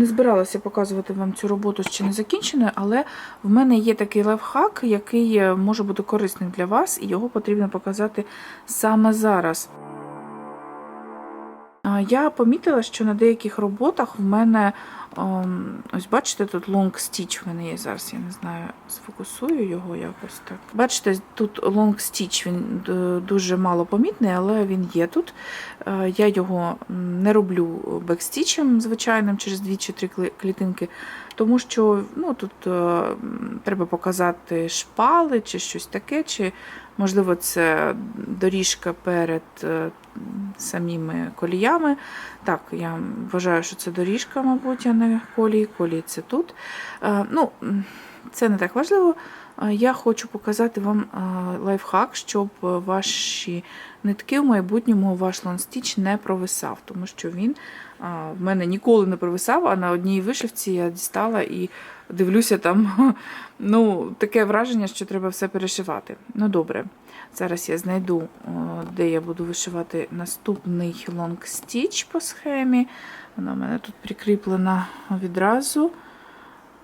не збиралася показувати вам цю роботу ще не закінченою, але в мене є такий лайфхак, який е, може бути корисним для вас, і його потрібно показати саме зараз. Я помітила, що на деяких роботах в мене, ем, ось бачите, тут long stitch в мене є зараз, я не знаю, сфокусую його якось так. Бачите, тут long stitch, він дуже мало помітний, але він є тут. Е, Я його не роблю бекстічем звичайним через дві чи три клітинки, тому що ну, тут е, треба показати шпали чи щось таке, чи можливо це доріжка перед е, самими коліями. Так, я вважаю, що це доріжка, мабуть, а не колії. Колії це тут. Е, Ну, це не так важливо. Е, Я хочу показати вам лайфхак, щоб ваші нитки в майбутньому ваш лонстіч не провисав, тому що він в мене ніколи не провисав, а на одній вишивці я дістала і дивлюся там ну, таке враження, що треба все перешивати. Ну добре, зараз я знайду, де я буду вишивати наступний stitch по схемі. Вона в мене тут прикріплена відразу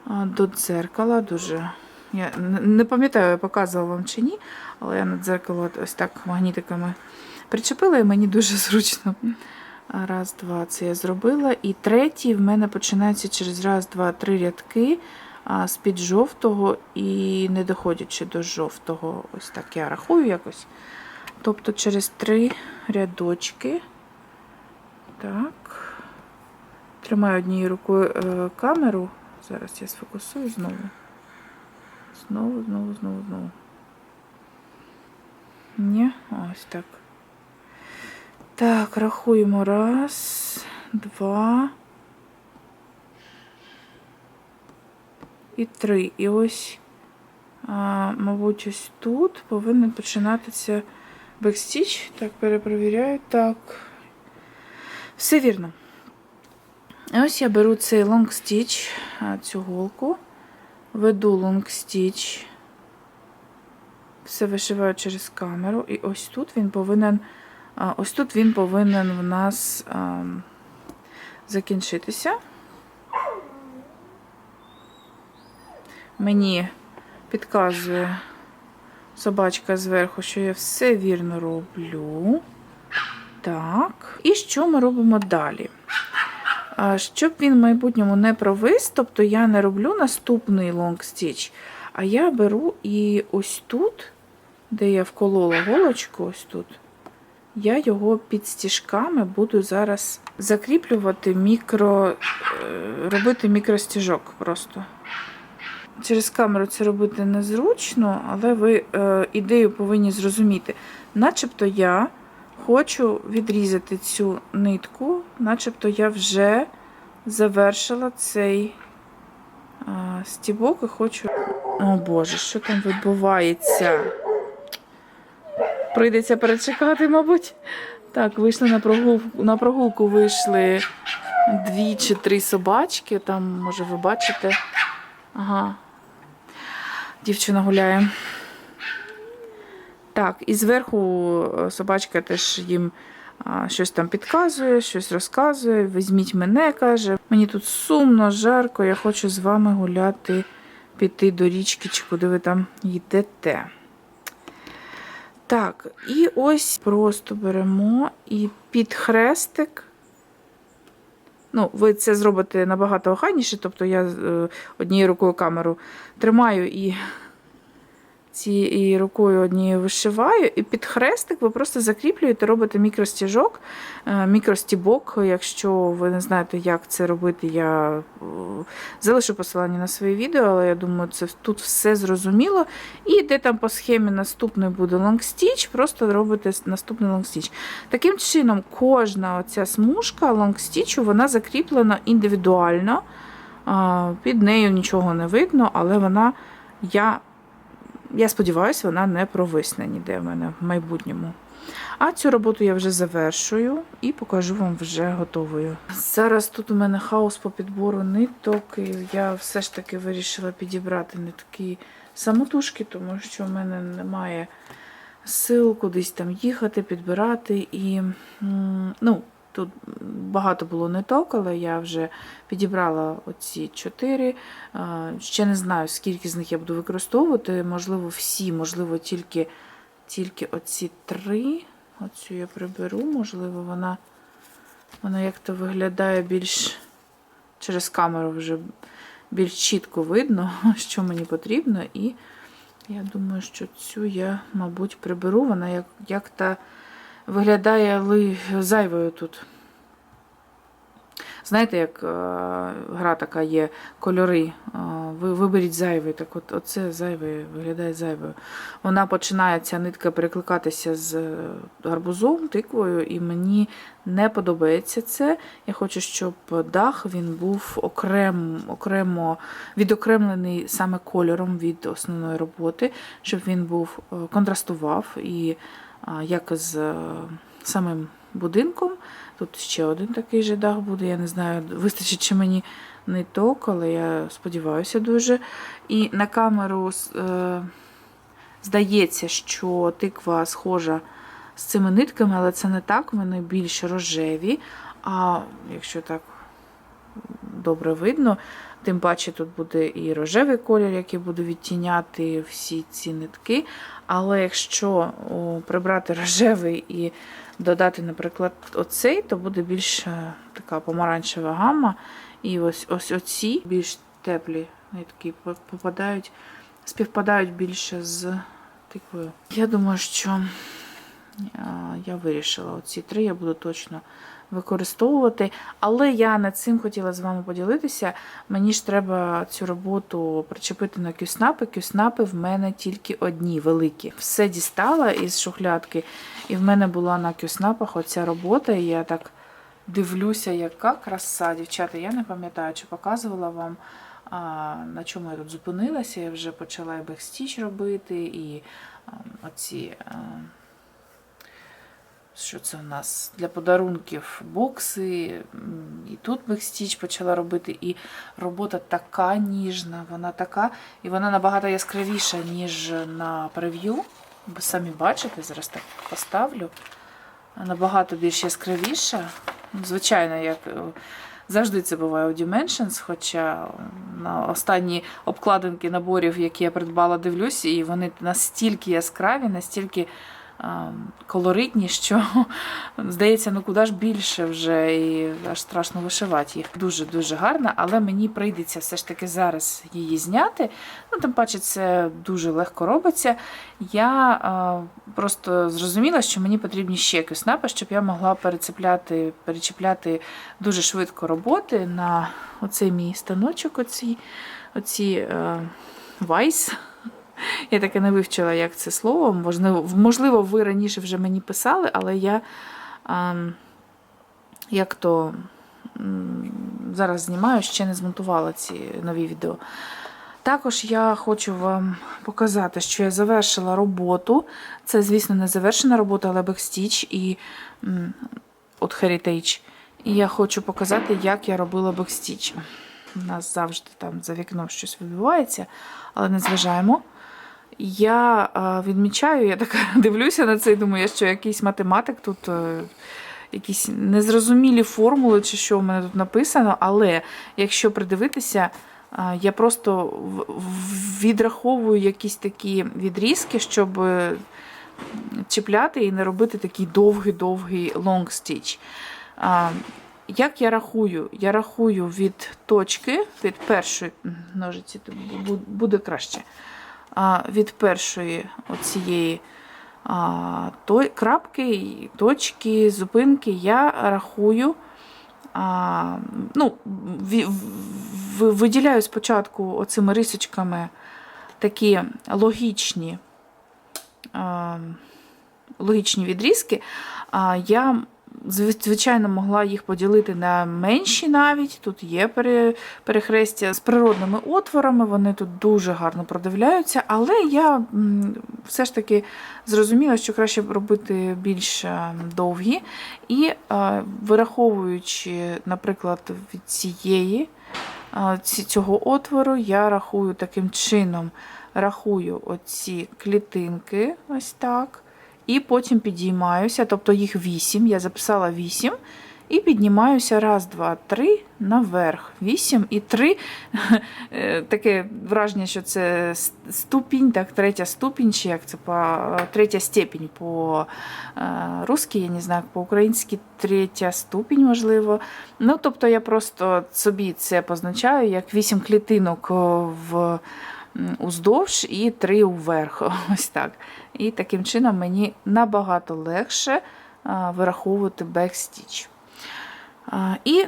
до дзеркала. Дуже. Я не пам'ятаю, я показувала вам чи ні, але я на дзеркало ось так магнітиками причепила і мені дуже зручно. Раз, два, це я зробила. І третій в мене починається через раз, два, три рядки з-під жовтого і не доходячи до жовтого. Ось так я рахую якось. Тобто через три рядочки. Так. Тримаю однією рукою е, камеру. Зараз я сфокусую знову. Знову, знову, знову, знову. Ні, ось так. Так, рахуємо. Раз, два. І три. І ось, мабуть, ось тут повинен починатися бекстіч. Так, перепровіряю. Так. Все вірно. І ось я беру цей stitch, цю голку, веду stitch, все вишиваю через камеру, і ось тут він повинен, ось тут він повинен в нас закінчитися. Мені підказує собачка зверху, що я все вірно роблю. Так. І що ми робимо далі? Щоб він в майбутньому не провис, тобто я не роблю наступний long stitch, а я беру і ось тут, де я вколола голочку, ось тут, я його під стіжками буду зараз закріплювати мікро, е, робити мікростіжок просто. Через камеру це робити незручно, але ви е, ідею повинні зрозуміти. Начебто я хочу відрізати цю нитку, начебто я вже завершила цей а, стібок і хочу. О Боже, що там відбувається? Прийдеться перечекати, мабуть. Так, вийшли на прогулку. На прогулку вийшли дві чи три собачки. Там, може, ви бачите. Ага. Дівчина гуляє. Так, і зверху е, собачка теж їм а, щось там підказує, щось розказує. Візьміть мене, каже. Мені тут сумно, жарко, я хочу з вами гуляти, піти до річки, чи куди ви там йдете. Так, і ось просто беремо і під хрестик. Ну, ви це зробите набагато охайніше, тобто я е, однією рукою камеру тримаю і цією рукою однією вишиваю, і під хрестик ви просто закріплюєте, робите мікростіжок, е, мікростібок. Якщо ви не знаєте, як це робити, я е, залишу посилання на своє відео, але я думаю, це тут все зрозуміло. І де там по схемі наступний буде лонгстіч, просто робите наступний лонгстіч. Таким чином, кожна оця смужка лонгстічу, вона закріплена індивідуально. Під нею нічого не видно, але вона, я я сподіваюся, вона не провисне ніде в мене в майбутньому. А цю роботу я вже завершую і покажу вам вже готовою. Зараз тут у мене хаос по підбору ниток, і я все ж таки вирішила підібрати нитки самотужки, тому що в мене немає сил кудись там їхати, підбирати. І ну, Тут багато було ниток, але я вже підібрала оці чотири. Е, Ще не знаю, скільки з них я буду використовувати. Можливо, всі, можливо, тільки, тільки оці три. Оцю я приберу, можливо, вона, вона як-то виглядає більш через камеру вже більш чітко видно, що мені потрібно. І я думаю, що цю я, мабуть, приберу. Вона як, як-то виглядає зайвою тут. Знаєте, як е, гра така є кольори. е, ви виберіть зайвий. Так от оце зайве виглядає зайвою. Вона починає ця нитка перекликатися з е, гарбузом, тиквою, і мені не подобається це. Я хочу, щоб дах він був окрем, окремо відокремлений саме кольором від основної роботи, щоб він був е, контрастував і як з е, самим будинком. Тут ще один такий же дах буде. Я не знаю, вистачить чи мені ниток, але я сподіваюся дуже. І на камеру е, здається, що тиква схожа з цими нитками, але це не так, вони більш рожеві. А якщо так добре видно, тим паче тут буде і рожевий колір, який буде відтіняти всі ці нитки. Але якщо прибрати рожевий і додати, наприклад, оцей, то буде більш е, така помаранчева гама. І ось ось оці більш теплі нитки попадають, співпадають більше з тиквою. Я думаю, що е, я вирішила оці три, я буду точно використовувати. Але я над цим хотіла з вами поділитися. Мені ж треба цю роботу причепити на кюснапи. Кюснапи в мене тільки одні великі. Все дістала із шухлядки, і в мене була на кюснапах оця робота. І я так дивлюся, яка краса, дівчата. Я не пам'ятаю, чи показувала вам. А, на чому я тут зупинилася, я вже почала і бекстіч робити, і а, оці а, що це у нас для подарунків бокси. І тут бекстіч почала робити. І робота така ніжна, вона така, і вона набагато яскравіша, ніж на прев'ю. Ви самі бачите, зараз так поставлю. Набагато більш яскравіша. Ну, Звичайно, як е, завжди це буває у Dimensions, хоча на останні обкладинки наборів, які я придбала, дивлюсь, і вони настільки яскраві, настільки колоритні, що здається, ну куди ж більше вже і аж страшно вишивати їх. Дуже-дуже гарна, але мені прийдеться все ж таки зараз її зняти. Ну, тим паче, це дуже легко робиться. Я а, просто зрозуміла, що мені потрібні ще кюснапи, щоб я могла перецепляти, перечіпляти дуже швидко роботи на оцей мій станочок, оці, оці е, вайс. Я таки не вивчила, як це слово. Можливо, ви раніше вже мені писали, але я ем, як то зараз знімаю, ще не змонтувала ці нові відео. Також я хочу вам показати, що я завершила роботу. Це, звісно, не завершена робота, але бекстіч і от Heritage. І я хочу показати, як я робила бекстіч. У нас завжди там за вікном щось відбувається, але не зважаємо. Я відмічаю, я так дивлюся на це і думаю, що якийсь математик тут. е, Якісь незрозумілі формули, чи що в мене тут написано, але якщо придивитися, я просто відраховую якісь такі відрізки, щоб е, чіпляти і не робити такий довгий-довгий long stitch. Як я рахую? Я рахую від точки, від першої ножиці буде краще. Від першої оцієї крапки, точки, зупинки я рахую. Ну, виділяю спочатку оцими рисочками такі логічні, логічні відрізки. Я, звичайно, могла їх поділити на менші навіть. Тут є перехрестя з природними отворами, вони тут дуже гарно продивляються, але я все ж таки зрозуміла, що краще робити більш е, довгі. І е, вираховуючи, наприклад, від цієї е, цього отвору, я рахую таким чином, рахую оці клітинки, ось так. І потім підіймаюся, тобто їх 8, я записала 8. І піднімаюся раз, два, три наверх. Вісім і три. Е, Таке враження, що це ступінь, так, третя ступінь, чи як це по третя степінь по е, я не знаю, по-українськи третя ступінь, можливо. Ну, тобто я просто собі це позначаю як вісім клітинок в уздовж і три вверх. Ось так. І таким чином мені набагато легше вираховувати бекстіч. І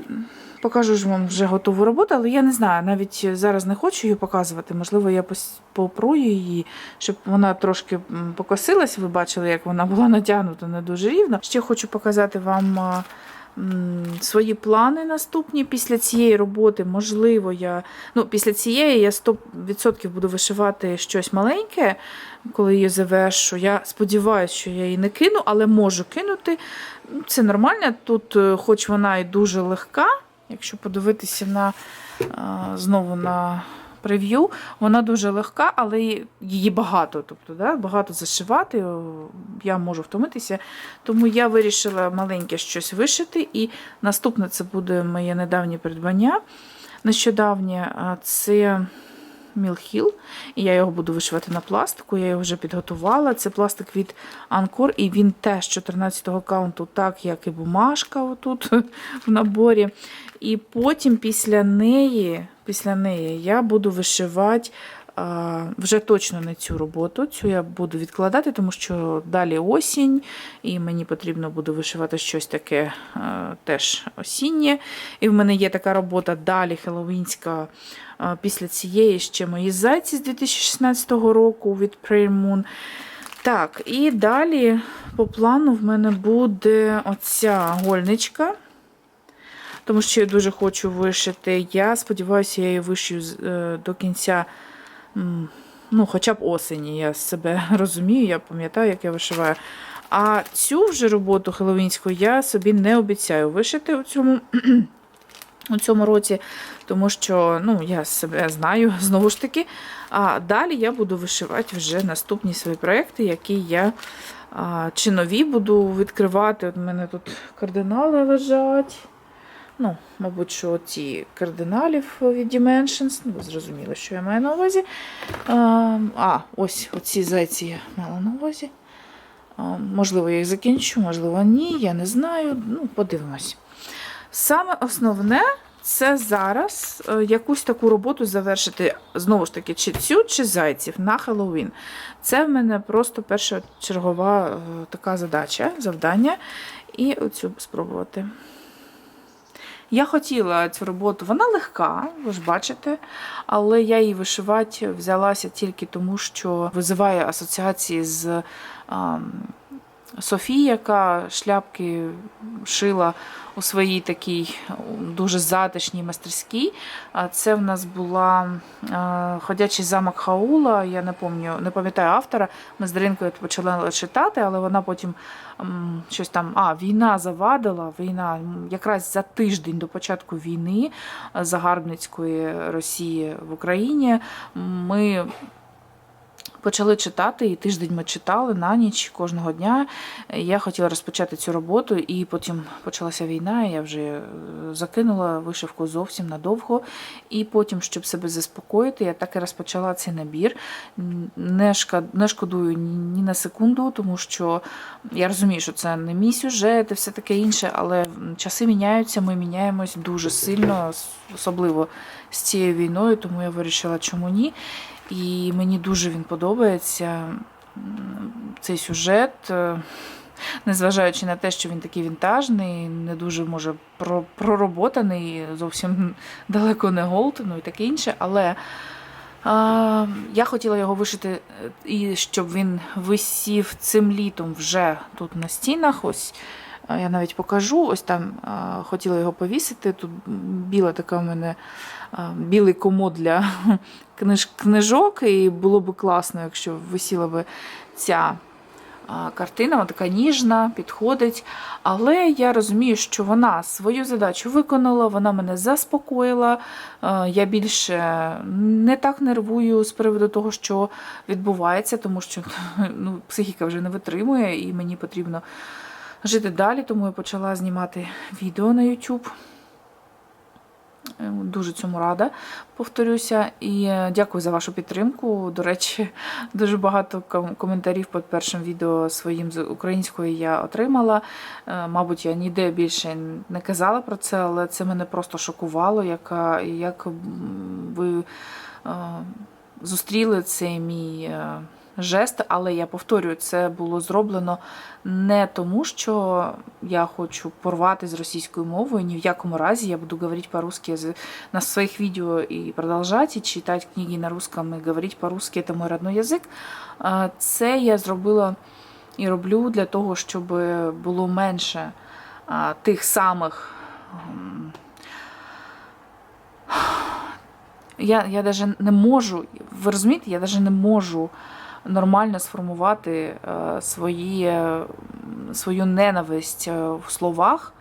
покажу ж вам вже готову роботу, але я не знаю, навіть зараз не хочу її показувати. Можливо, я попрую її, щоб вона трошки покосилась. Ви бачили, як вона була натягнута не дуже рівно. Ще хочу показати вам. Свої плани наступні після цієї роботи, можливо, я ну, після цієї я 100% буду вишивати щось маленьке, коли її завершу. Я сподіваюся, що я її не кину, але можу кинути. Ну, Це нормально. Тут, е, хоч вона і дуже легка, якщо подивитися на знову на прев'ю, вона дуже легка, але її багато. Тобто, да, багато зашивати, я можу втомитися. Тому я вирішила маленьке щось вишити. І наступне це буде моє недавнє придбання. Нещодавнє це Мілхіл, і я його буду вишивати на пластику. Я його вже підготувала. Це пластик від Анкор, і він теж 14-го каунту, так як і бумажка отут в наборі. І потім після неї, після неї я буду вишивати. Вже точно не цю роботу, цю я буду відкладати, тому що далі осінь, і мені потрібно буде вишивати щось таке е, теж осіннє. І в мене є така робота далі хеллоуінська. е, Після цієї ще мої зайці з 2016 року від Prayer Moon. Так, і далі по плану в мене буде оця гольничка. Тому що я дуже хочу вишити. Я сподіваюся, я її вишию е, до кінця, ну, хоча б осені. Я себе розумію, я пам'ятаю, як я вишиваю. А цю вже роботу хеллоуінську я собі не обіцяю вишити у цьому, у цьому році, тому що ну, я себе знаю знову ж таки. А далі я буду вишивати вже наступні свої проекти, які я а, чи нові буду відкривати. От у мене тут кардинали лежать. Ну, мабуть, що ці кардиналів від Dimensions. Ну, ви зрозуміли, що я маю на увазі. А, а ось оці зайці я мала на увазі. Можливо, я їх закінчу, можливо, ні, я не знаю. Ну, подивимось. Саме основне це зараз е, якусь таку роботу завершити, знову ж таки, чи цю, чи зайців на Хеллоуін. Це в мене просто перша чергова е, така задача, завдання. І оцю спробувати. Я хотіла цю роботу, вона легка, ви ж бачите, але я її вишивати взялася тільки тому, що визиває асоціації з ам, Софії, яка шляпки шила у своїй такій дуже затишній майстерській. Це в нас була е, ходячий замок Хаула. Я не пам'ятаю, не пам'ятаю автора. Ми з Даринкою почали читати, але вона потім щось там. А, війна завадила. Війна якраз за тиждень до початку війни е, загарбницької Росії в Україні. Ми Почали читати, і тиждень ми читали на ніч кожного дня. Я хотіла розпочати цю роботу, і потім почалася війна. Я вже е, закинула вишивку зовсім надовго. І потім, щоб себе заспокоїти, я так і розпочала цей набір. Не шкодую ні на секунду, тому що я розумію, що це не мій сюжет і все таке інше, але часи міняються, ми міняємось дуже сильно, особливо з цією війною, тому я вирішила, чому ні. І мені дуже він подобається цей сюжет. е, Незважаючи на те, що він такий вінтажний, не дуже може пророботаний, зовсім далеко не голд, ну і таке інше. Але а, я хотіла його вишити, е, і щоб він висів цим літом вже тут на стінах. Ось я навіть покажу. Ось там а, хотіла його повісити. Тут біла така в мене білий комод для книж, книжок, і було б класно, якщо висіла би ця картина, вона така ніжна, підходить. Але я розумію, що вона свою задачу виконала, вона мене заспокоїла. Я більше не так нервую з приводу того, що відбувається, тому що ну, психіка вже не витримує, і мені потрібно жити далі, тому я почала знімати відео на YouTube. Е, Дуже цьому рада, повторюся. І е, дякую за вашу підтримку. До речі, дуже багато коментарів під першим відео своїм з українською я отримала. Е, Мабуть, я ніде більше не казала про це, але це мене просто шокувало, яка, як ви е, зустріли цей мій жест. Але я повторюю, це було зроблено не тому, що я хочу порвати з російською мовою. Ні в якому разі я буду говорити по-русски на своих видео и продолжать, и читать книги на русском, и говорить по-русски, це мій родной язик. Це я зробила і роблю для того, щоб було менше тих самих. Я, я навіть не можу, ви розумієте, я навіть не можу нормально сформувати е, свої, е, свою ненависть е, в словах.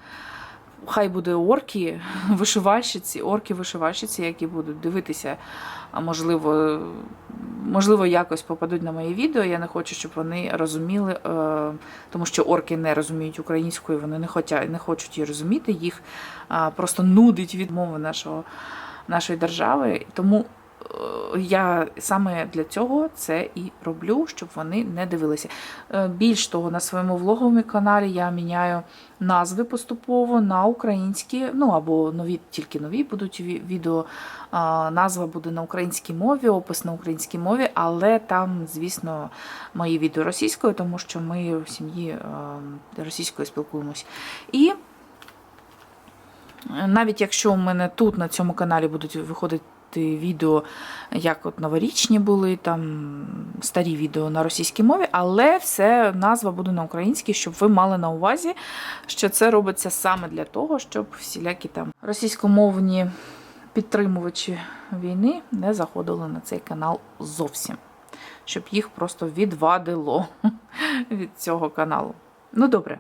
Хай буде орки, вишивальщиці, орки вишивальщиці, які будуть дивитися, можливо, можливо, якось попадуть на моє відео. Я не хочу, щоб вони розуміли, тому що орки не розуміють українською, вони не хочуть, не хочуть її розуміти. Їх просто нудить від мови нашого, нашої держави. Тому я саме для цього це і роблю, щоб вони не дивилися. Е, Більш того, на своєму влоговому каналі я міняю назви поступово на українські, ну або нові, тільки нові будуть відео. Назва буде на українській мові, опис на українській мові, але там, звісно, мої відео російською, тому що ми в сім'ї е, російською спілкуємось. І навіть якщо у мене тут на цьому каналі будуть виходити відео, як от новорічні були, там старі відео на російській мові, але все назва буде на українській, щоб ви мали на увазі, що це робиться саме для того, щоб всілякі там російськомовні підтримувачі війни не заходили на цей канал зовсім, щоб їх просто відвадило від цього каналу. Ну, добре,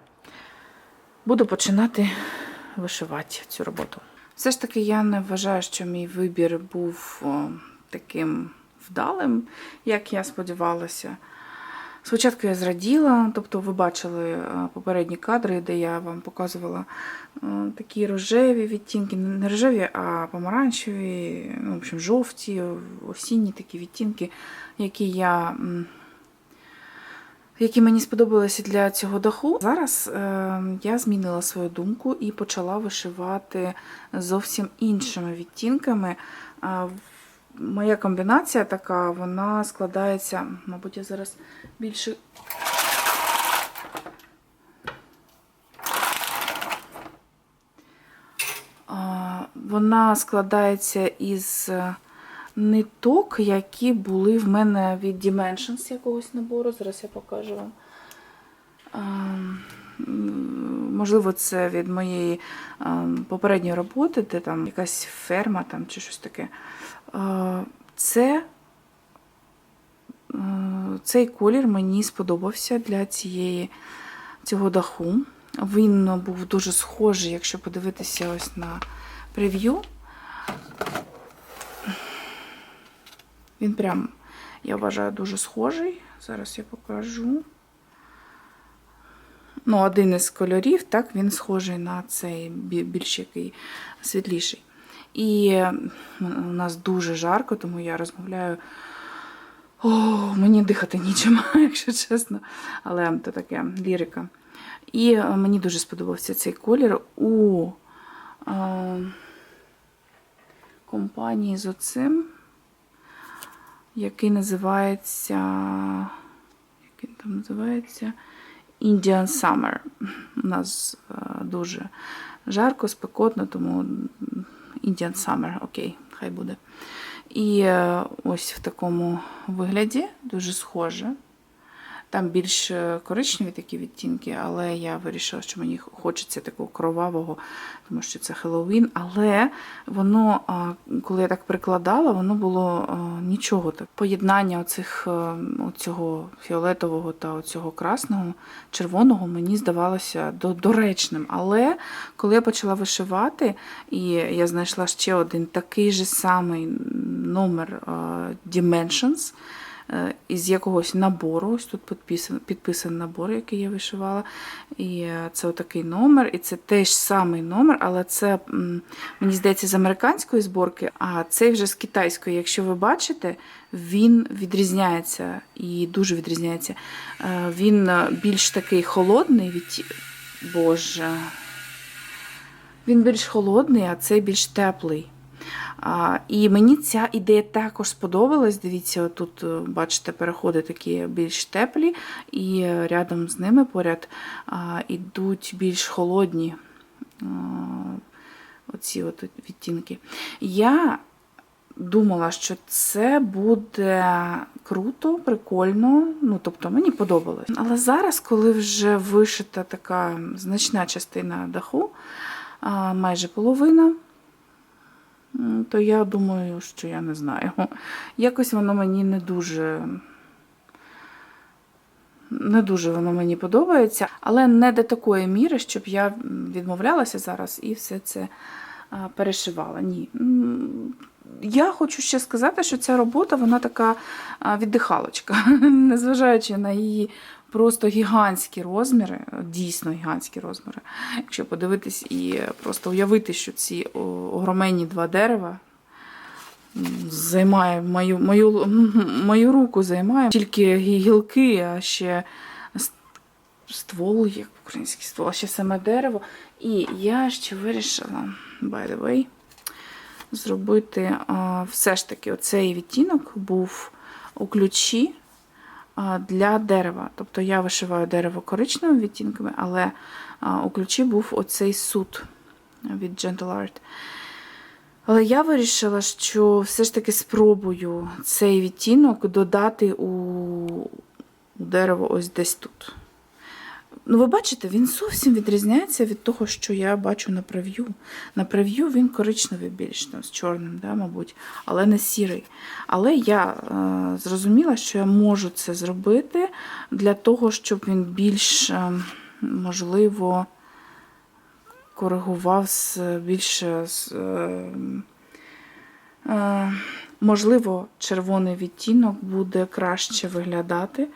буду починати вишивати цю роботу. Все ж таки, я не вважаю, що мій вибір був таким вдалим, як я сподівалася. Спочатку я зраділа, тобто ви бачили е, попередні кадри, де я вам показувала е, такі рожеві відтінки, не рожеві, а помаранчеві, ну, в общем, жовті, осінні такі відтінки, які я. Які мені сподобалися для цього даху. Зараз е, я змінила свою думку і почала вишивати зовсім іншими відтінками. Моя комбінація така, вона складається, мабуть, я зараз більше. Вона складається із е, ниток, які були в мене від Dimensions якогось набору. Зараз я покажу вам. Можливо, це від моєї попередньої роботи, де там якась ферма там, чи щось таке. Це е, цей колір мені сподобався для цієї, цього даху. Він був дуже схожий, якщо подивитися ось на прев'ю. Він прям, я вважаю, дуже схожий. Зараз я покажу. Ну, один із кольорів, так, він схожий на цей більш який світліший. І у нас дуже жарко, тому я розмовляю. О, мені дихати нічим, якщо чесно. Але це таке лірика. І е, мені дуже сподобався цей колір у е, компанії з оцим, який називається. Як він там називається? Indian Summer. У нас е, дуже жарко, спекотно, тому Indian Summer, окей, хай буде. І е, ось в такому вигляді дуже схоже. Там більш е, коричневі такі відтінки, але я вирішила, що мені хочеться такого кровавого, тому що це Хеллоуін. Але воно, коли я так прикладала, воно було нічого. Так. Поєднання оцих, е, оцього фіолетового та оцього красного, червоного мені здавалося доречним. Але коли я почала вишивати, і я знайшла ще один такий же самий номер Dimensions, е, із якогось набору. Ось тут підписан, підписаний набор, який я вишивала. І е, це отакий номер, і це теж самий номер, але це, мені здається, з американської зборки, а цей вже з китайської. Якщо ви бачите, він відрізняється і дуже відрізняється. Е, Він е, більш такий холодний від. Боже. Він більш холодний, а цей більш теплий. І мені ця ідея також сподобалась. Дивіться, тут, е, бачите, переходи такі більш теплі, і е, рядом з ними поряд ідуть більш холодні а, оці от відтінки. Я думала, що це буде круто, прикольно. Ну, тобто, мені подобалось. Але зараз, коли вже вишита така значна частина даху, майже половина. То я думаю, що я не знаю. Якось воно мені не дуже. Не дуже воно мені подобається, але не до такої міри, щоб я відмовлялася зараз і все це перешивала. Ні. Я хочу ще сказати, що ця робота вона така віддихалочка, незважаючи на її просто гігантські розміри, дійсно гігантські розміри. Якщо подивитись і просто уявити, що ці огроменні два дерева займає мою, мою, мою руку займає тільки гілки, а ще ствол, як український ствол, а ще саме дерево. І я ще вирішила, by the way, зробити все ж таки оцей відтінок був у ключі для дерева. Тобто я вишиваю дерево коричневими відтінками, але у ключі був оцей суд від Gentle Art. Але я вирішила, що все ж таки спробую цей відтінок додати у, дерево ось десь тут. Ну, ви бачите, він зовсім відрізняється від того, що я бачу на прев'ю. На прев'ю він коричневий більш там, з чорним, да, мабуть, але не сірий. Але я е, зрозуміла, що я можу це зробити для того, щоб він більш, е, можливо, коригував з більше з. Е, е, можливо, червоний відтінок буде краще виглядати.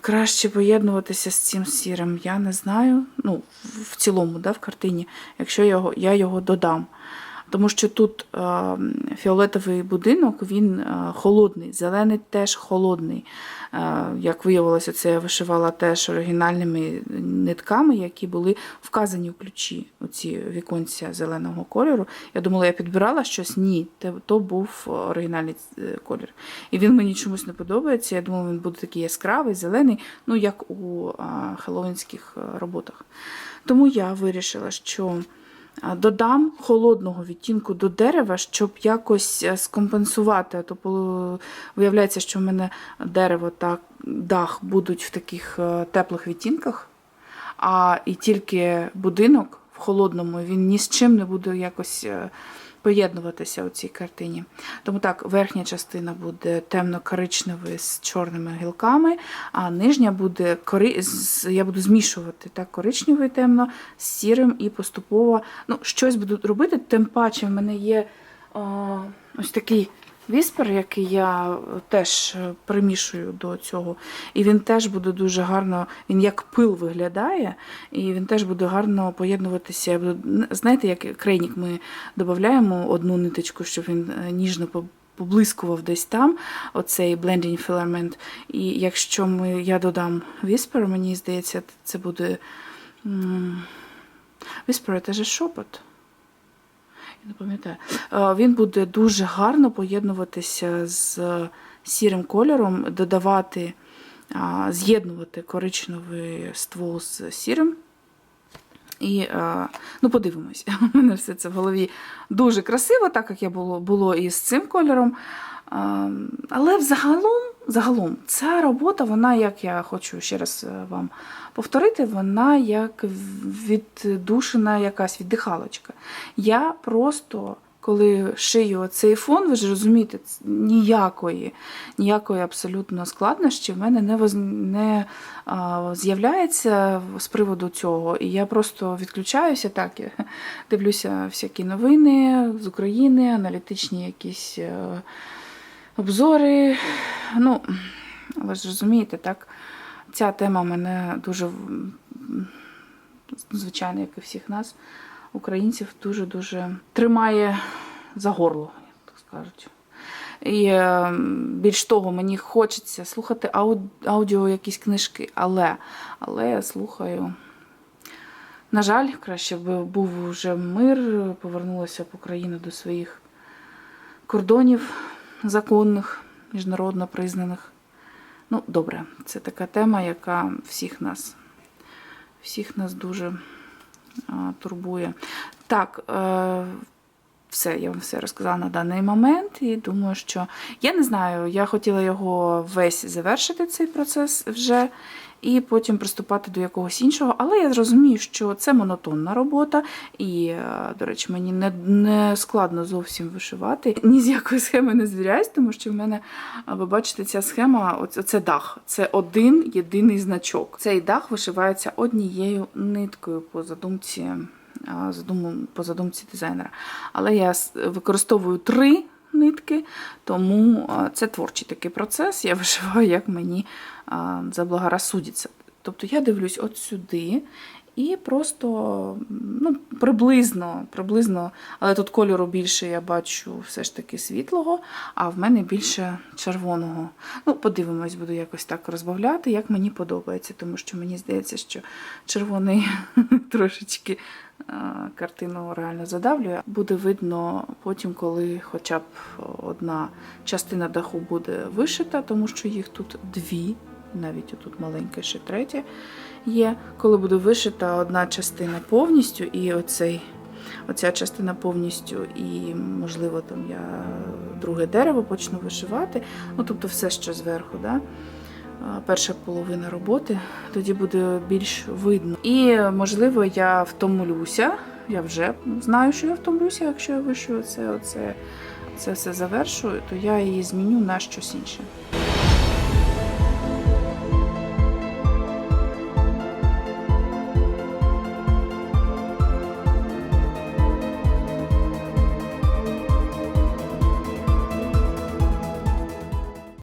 Краще поєднуватися з цим сірим, я не знаю. Ну, в- цілому, да, в картині, якщо його, я його додам. Тому що тут е, фіолетовий будинок, він е, холодний, зелений теж холодний. Е, як виявилося, це я вишивала теж оригінальними нитками, які були вказані в ключі, оці віконця зеленого кольору. Я думала, я підбирала щось. Ні, то був оригінальний колір. І він мені чомусь не подобається. Я думала, він буде такий яскравий, зелений, ну як у е, роботах. Тому я вирішила, що додам холодного відтінку до дерева, щоб якось е, скомпенсувати. Тобто, виявляється, що в мене дерево та дах будуть в таких е, теплих відтінках, а і тільки будинок в холодному він ні з чим не буде якось поєднуватися у цій картині. Тому так, верхня частина буде темно-коричневою з чорними гілками, а нижня буде кори... я буду змішувати так, коричневий темно з сірим і поступово ну, щось буду робити. Тим паче в мене є о, ось такий віспер, який я теж е, примішую до цього. І він теж буде дуже гарно, він як пил виглядає, і він теж буде гарно поєднуватися. Знаєте, як крейнік ми додаємо одну ниточку, щоб він е, ніжно поблискував десь там, оцей blending filament. І якщо ми, я додам Whisper, мені здається, це буде. Whisper – це ж шепот. Не пам'ятаю. Е, Він буде дуже гарно поєднуватися з сірим кольором, додавати, з'єднувати коричневий ствол з сірим. І е, ну, подивимось. У мене все це в голові дуже красиво, так як я було, було і з цим кольором. Е, Але взагалом, загалом, ця робота, вона, як я хочу ще раз е, вам повторити, вона як віддушена якась віддихалочка. Я просто, коли шию цей фон, ви ж розумієте, ніякої, ніякої абсолютно складнощі в мене не, воз... не з'являється з приводу цього. І я просто відключаюся так, я дивлюся всякі новини з України, аналітичні якісь. Обзори. Ну, ви ж розумієте, так? Ця тема мене дуже, звичайно, як і всіх нас, українців, дуже-дуже тримає за горло, як так скажуть. І е, більш того, мені хочеться слухати аудіо якісь книжки, але, але я слухаю. На жаль, краще б був вже мир, повернулася б Україна до своїх кордонів законних, міжнародно признаних. Ну, добре, це така тема, яка всіх нас, всіх нас дуже турбує. Так, е, все, я вам все розказала на даний момент, і думаю, що я не знаю, я хотіла його весь завершити, цей процес вже, і потім приступати до якогось іншого. Але я зрозумію, що це монотонна робота, і, е, до речі, мені не, не складно зовсім вишивати. Ні з якої схеми не звіряюсь, тому що в мене, ви бачите, ця схема, оце, це дах. Це один єдиний значок. Цей дах вишивається однією ниткою по задумці по задумці дизайнера. Але я використовую три нитки, тому це творчий такий процес. Я вишиваю, як мені а, заблагорассудиться. Тобто я дивлюсь от сюди і просто ну, приблизно, приблизно, але тут кольору більше я бачу все ж таки світлого, а в мене більше червоного. Ну, подивимось, буду якось так розбавляти, як мені подобається, тому що мені здається, що червоний трошечки картину реально задавлює. Буде видно потім, коли хоча б одна частина даху буде вишита, тому що їх тут дві, навіть отут маленька ще третя є. Коли буде вишита одна частина повністю, і оцей, оця частина повністю, і, можливо, там я друге дерево почну вишивати. Ну, тобто все, що зверху, да? А, перша половина роботи, тоді буде більш видно. І, можливо, я втомлюся. Я вже знаю, що я втомлюся, якщо я вишию це, оце, це все завершую, то я її зміню на щось інше.